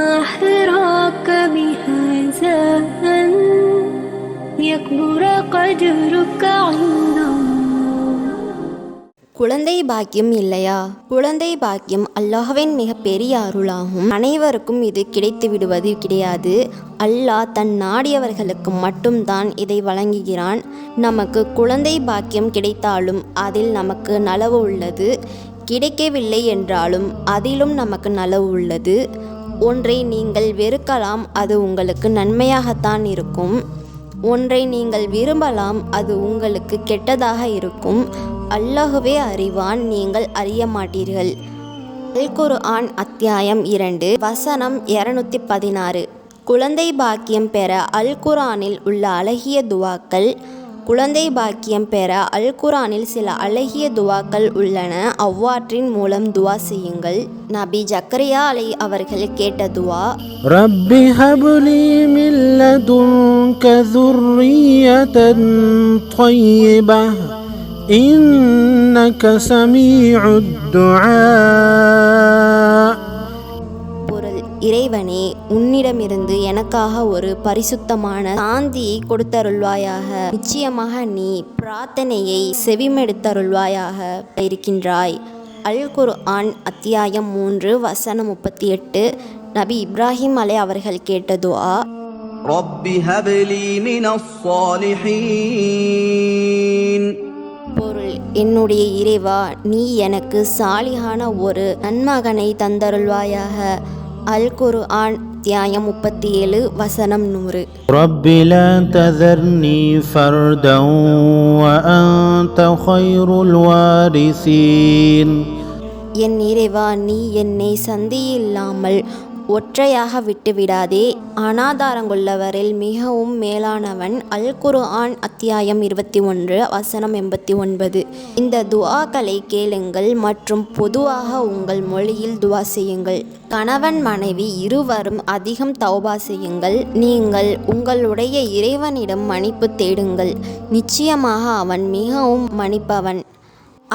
ما حراك بهذا أن يكبر قدرك عند الله குழந்தை பாக்கியம் இல்லையா குழந்தை பாக்கியம் அல்லாஹ்வின் மிக பெரிய அருளாகும் அனைவருக்கும் இது கிடைத்து விடுவது கிடையாது அல்லாஹ் தன் நாடியவர்களுக்கு மட்டும்தான் இதை வழங்குகிறான் நமக்கு குழந்தை பாக்கியம் கிடைத்தாலும் அதில் நமக்கு நலவு உள்ளது கிடைக்கவில்லை என்றாலும் அதிலும் நமக்கு நலவு உள்ளது ஒன்றை நீங்கள் வெறுக்கலாம் அது உங்களுக்கு நன்மையாகத்தான் இருக்கும். ஒன்றை நீங்கள் விரும்பலாம் அது உங்களுக்கு கெட்டதாக இருக்கும். அல்லாஹுவே அறிவான் நீங்கள் அறிய மாட்டீர்கள். அல் குர்ஆன் அத்தியாயம் இரண்டு வசனம் இரநூத்தி பதினாறு. குழந்தை பாக்கியம் பெற அல் குர்ஆனில் உள்ள அழகிய துவாக்கள் குழந்தை பாக்கியம் பெற அல் குர்ஆனில் சில அழகிய துவாக்கள் உள்ளன அவ்வாற்றின் மூலம் துவா செய்யுங்கள் நபி ஜக்கரியா அலை அவர்கள் கேட்ட துவா رب هب لي من لدنك ذرية طيبة إنك سميع الدعاء பொருள் இறைவனே உன்னிடமிருந்து எனக்காக ஒரு பரிசுத்தமான சாந்தியை கொடுத்தருள்வாயாக. நிச்சயமாக நீ பிரார்த்தனையை செவிமெடுத்தருள்வாயாக இருக்கின்றாய். அல் குர் ஆன் அத்தியாயம் மூன்று வசனம் முப்பத்தி எட்டு. நபி இப்ராஹிம் அலை அவர்கள் கேட்ட துஆ ரப்பி ஹபலி மினஸ் பொருள் என்னுடைய இறைவா நீ எனக்கு சாலிகான ஒரு நன்மகனை தந்தருள்வாயாக. அல் குரு ஆன் அத்தியாயம் முப்பத்தி ஏழு வசனம் நூறு. ரப்பில ததர்னி ஃபர்தன் வ என் இறைவா நீ என்னை சந்தியில்லாமல் ஒற்றையாக விட்டுவிடாதே. அனாதாரங்குள்ளவரில் மிகவும் மேலானவன் அல் குர்ஆன் அத்தியாயம் இருபத்தி ஒன்று வசனம் எண்பத்தி ஒன்பது. இந்த துவாக்களை கேளுங்கள் மற்றும் பொதுவாக உங்கள் மொழியில் துவா செய்யுங்கள். கணவன் மனைவி இருவரும் அதிகம் தௌபா செய்யுங்கள். நீங்கள் உங்களுடைய இறைவனிடம் மன்னிப்பு தேடுங்கள். நிச்சயமாக அவன் மிகவும் மன்னிப்பவன்.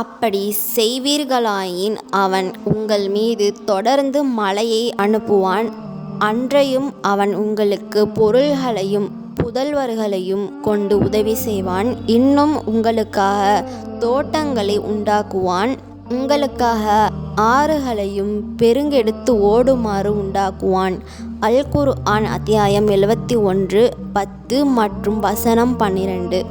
அப்படி செய்வீர்களாயின் அவன் உங்கள் மீது தொடர்ந்து மழையை அனுப்புவான். அன்றையும் அவன் உங்களுக்கு பொருள்களையும் புதல்வர்களையும் கொண்டு உதவி செய்வான். இன்னும் உங்களுக்காக தோட்டங்களை உண்டாக்குவான். உங்களுக்காக ஆறுகளையும் பெருங்கெடுத்து ஓடுமாறு உண்டாக்குவான். அல் குர்ஆன் அத்தியாயம் எழுபத்தி ஒன்று பத்து மற்றும் வசனம் பன்னிரண்டு.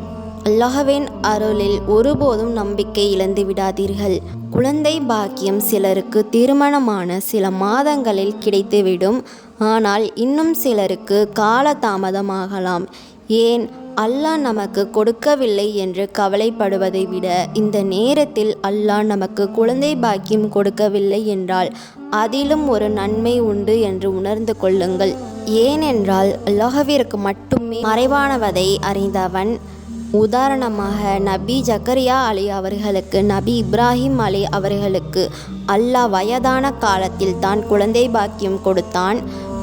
அல்லாஹ்வின் அருளில் ஒருபோதும் நம்பிக்கை இழந்து விடாதீர்கள். குழந்தை பாக்கியம் சிலருக்கு திருமணமான சில மாதங்களில் கிடைத்துவிடும். ஆனால் இன்னும் சிலருக்கு காலதாமதமாகலாம். ஏன்? அல்லாஹ் நமக்கு கொடுக்கவில்லை என்று கவலைப்படுவதை விட இந்த நேரத்தில் அல்லாஹ் நமக்கு குழந்தை பாக்கியம் கொடுக்கவில்லை என்றால் அதிலும் ஒரு நன்மை உண்டு என்று உணர்ந்து கொள்ளுங்கள். ஏனென்றால் அல்லாஹவிற்கு மட்டுமே மறைவானவதை அறிந்தவன் உதாரணமாக நபி ஜக்கரியா அலி அவர்களுக்கு நபி இப்ராஹிம் அலி அவர்களுக்கு அல்லாஹ் வயதான காலத்தில் தான் குழந்தை பாக்கியம் கொடுத்தான்.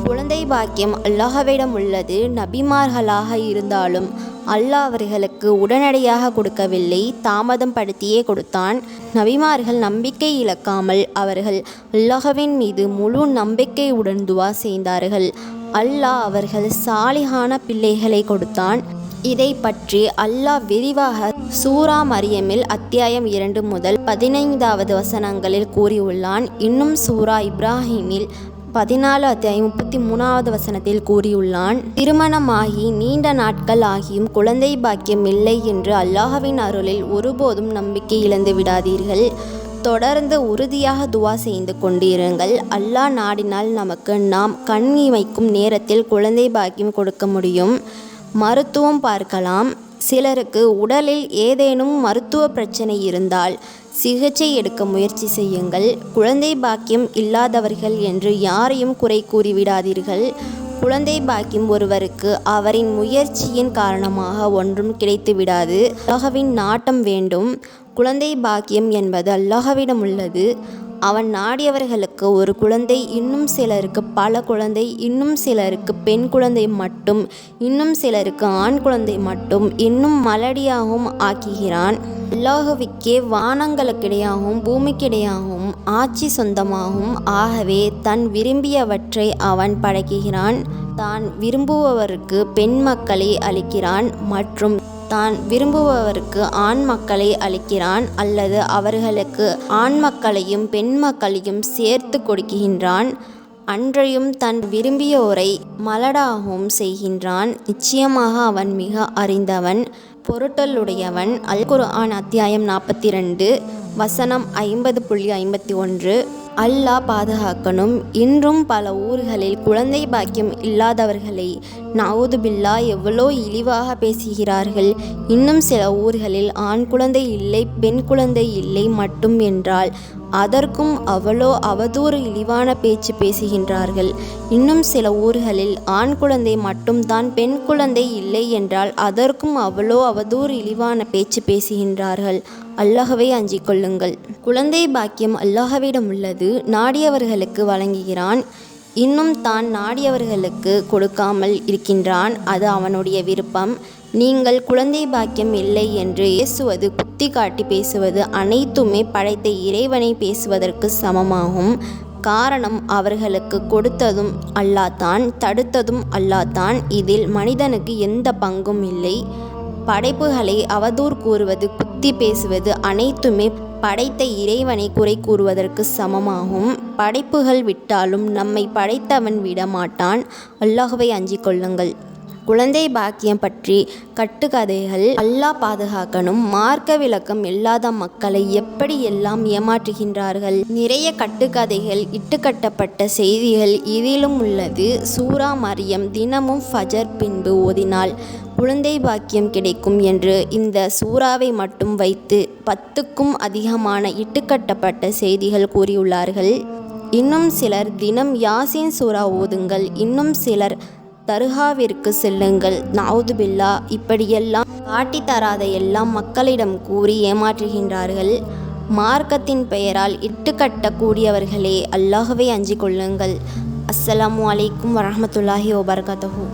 குழந்தை பாக்கியம் அல்லாஹவிடம் உள்ளது. நபிமார்களாக இருந்தாலும் அல்லாஹ் அவர்களுக்கு உடனடியாக கொடுக்கவில்லை. தாமதம் படுத்தியே கொடுத்தான். நபிமார்கள் நம்பிக்கை இழக்காமல் அவர்கள் அல்லாஹவின் மீது முழு நம்பிக்கையுடன் துவா செய்தார்கள். அல்லாஹ் அவர்கள் சாலிகான பிள்ளைகளை கொடுத்தான். இதை பற்றி அல்லாஹ் விரிவாக சூரா மரியமில் அத்தியாயம் இரண்டு முதல் பதினைந்தாவது வசனங்களில் கூறியுள்ளான். இன்னும் சூரா இப்ராஹிமில் பதினாலு அத்தியாயம் முப்பத்தி மூணாவது வசனத்தில் கூறியுள்ளான். திருமணமாகி நீண்ட நாட்கள் ஆகியும் குழந்தை பாக்கியம் இல்லை என்று அல்லாஹ்வின் அருளில் ஒருபோதும் நம்பிக்கை இழந்து விடாதீர்கள். தொடர்ந்து உறுதியாக துவா செய்து கொண்டிருங்கள். அல்லாஹ் நாடினால் நமக்கு நாம் கண் இமைக்கும் நேரத்தில் குழந்தை பாக்கியம் கொடுக்க முடியும். மருத்துவம் பார்க்கலாம். சிலருக்கு உடலில் ஏதேனும் மருத்துவ பிரச்சனை இருந்தால் சிகிச்சை எடுக்க முயற்சி செய்யுங்கள். குழந்தை பாக்கியம் இல்லாதவர்கள் என்று யாரையும் குறை கூறிவிடாதீர்கள். குழந்தை பாக்கியம் ஒருவருக்கு அவரின் முயற்சியின் காரணமாக ஒன்றும் கிடைத்து விடாது அல்லாஹ்வின் நாட்டம் வேண்டும். குழந்தை பாக்கியம் என்பது அல்லாஹ்விடம் உள்ளது. அவன் நாடியவர்களுக்கு ஒரு குழந்தை இன்னும் சிலருக்கு பல குழந்தை இன்னும் சிலருக்கு பெண் குழந்தை மட்டும் இன்னும் சிலருக்கு ஆண் குழந்தை மட்டும் இன்னும் மலடியாகவும் ஆக்குகிறான். அல்லாஹுவிக்கே வானங்களுக்கிடையாகவும் பூமிக்கிடையாகவும் ஆட்சி சொந்தமாகும் ஆகவே தன் விரும்பியவற்றை அவன் படைக்குகிறான் தான் விரும்புபவருக்கு பெண் மக்களை அளிக்கிறான் மற்றும் தான் விரும்புபவருக்கு ஆண் மக்களை அளிக்கிறான் அல்லது அவர்களுக்கு ஆண் மக்களையும் பெண் மக்களையும் சேர்த்து கொடுக்கின்றான். அன்றையும் தன் விரும்பியோரை மலடாகவும் செய்கின்றான். நிச்சயமாக அவன் மிக அறிந்தவன் பொருட்டலுடையவன். அல் குர்ஆன் அத்தியாயம் நாற்பத்தி ரெண்டு வசனம் ஐம்பது புள்ளி ஐம்பத்தி ஒன்று. அல்லாஹ் பாதுகாக்கணும். இன்றும் பல ஊர்களில் குழந்தை பாக்கியம் இல்லாதவர்களை நவுது பில்லா எவ்வளோ இழிவாக பேசுகிறார்கள். இன்னும் சில ஊர்களில் ஆண் குழந்தை இல்லை பெண் குழந்தை இல்லை மட்டும் என்றால் அதற்கும் அவ்வளோ அவதூறு இழிவான பேச்சு பேசுகின்றார்கள். இன்னும் சில ஊர்களில் ஆண் குழந்தை மட்டும்தான் பெண் குழந்தை இல்லை என்றால் அதற்கும் அவ்வளோ அவதூறு இழிவான பேச்சு பேசுகின்றார்கள். அல்லாஹவை அஞ்சிக் கொள்ளுங்கள். குழந்தை பாக்கியம் அல்லாஹவிடம் உள்ளது. நாடியவர்களுக்கு வழங்குகிறான். இன்னும் தான் நாடியவர்களுக்கு கொடுக்காமல் இருக்கின்றான். அது அவனுடைய விருப்பம். நீங்கள் குழந்தை பாக்கியம் இல்லை என்று ஏசுவது குத்தி காட்டி பேசுவது அனைத்துமே படைத்த இறைவனை பேசுவதற்கு சமமாகும். காரணம் அவர்களுக்கு கொடுத்ததும் அல்லாதான் தடுத்ததும் அல்லாதான் இதில் மனிதனுக்கு எந்த பங்கும் இல்லை. படைப்புகளை அவதூறு கூறுவது குத்தி பேசுவது அனைத்துமே படைத்த இறைவனை குறை கூறுவதற்கு சமமாகும். படைப்புகள் விட்டாலும் நம்மை படைத்தவன் விடமாட்டான். அல்லாஹுவை அஞ்சிக் கொள்ளுங்கள். குழந்தை பாக்கியம் பற்றி கட்டுக்கதைகள் அல்லாஹ் பாதுகாக்கணும். மார்க்க விளக்கம் இல்லாத மக்களை எப்படி எல்லாம் ஏமாற்றுகின்றார்கள்? நிறைய கட்டுக்கதைகள் இட்டுக்கட்டப்பட்ட செய்திகள் இதிலும் உள்ளது. சூரா மரியம் தினமும் ஃபஜர் பின்பு ஓதினால் குழந்தை பாக்கியம் கிடைக்கும் என்று இந்த சூறாவை மட்டும் வைத்து பத்துக்கும் அதிகமான இட்டுக்கட்டப்பட்ட செய்திகள் கூறியுள்ளார்கள். இன்னும் சிலர் தினம் யாசின் சூறா ஓதுங்கள். இன்னும் சிலர் தர்காவிற்கு செல்லுங்கள். நாவுது பில்லா இப்படியெல்லாம் காட்டி தராத எல்லாம் மக்களிடம் கூறி ஏமாற்றுகின்றார்கள். மார்க்கத்தின் பெயரால் இட்டுக்கட்டக்கூடியவர்களே அல்லாஹ்வை அஞ்சிக் கொள்ளுங்கள். அஸ்ஸலாமு அலைக்கும் வரமத்துல்லாஹி வபரகாத்துஹு.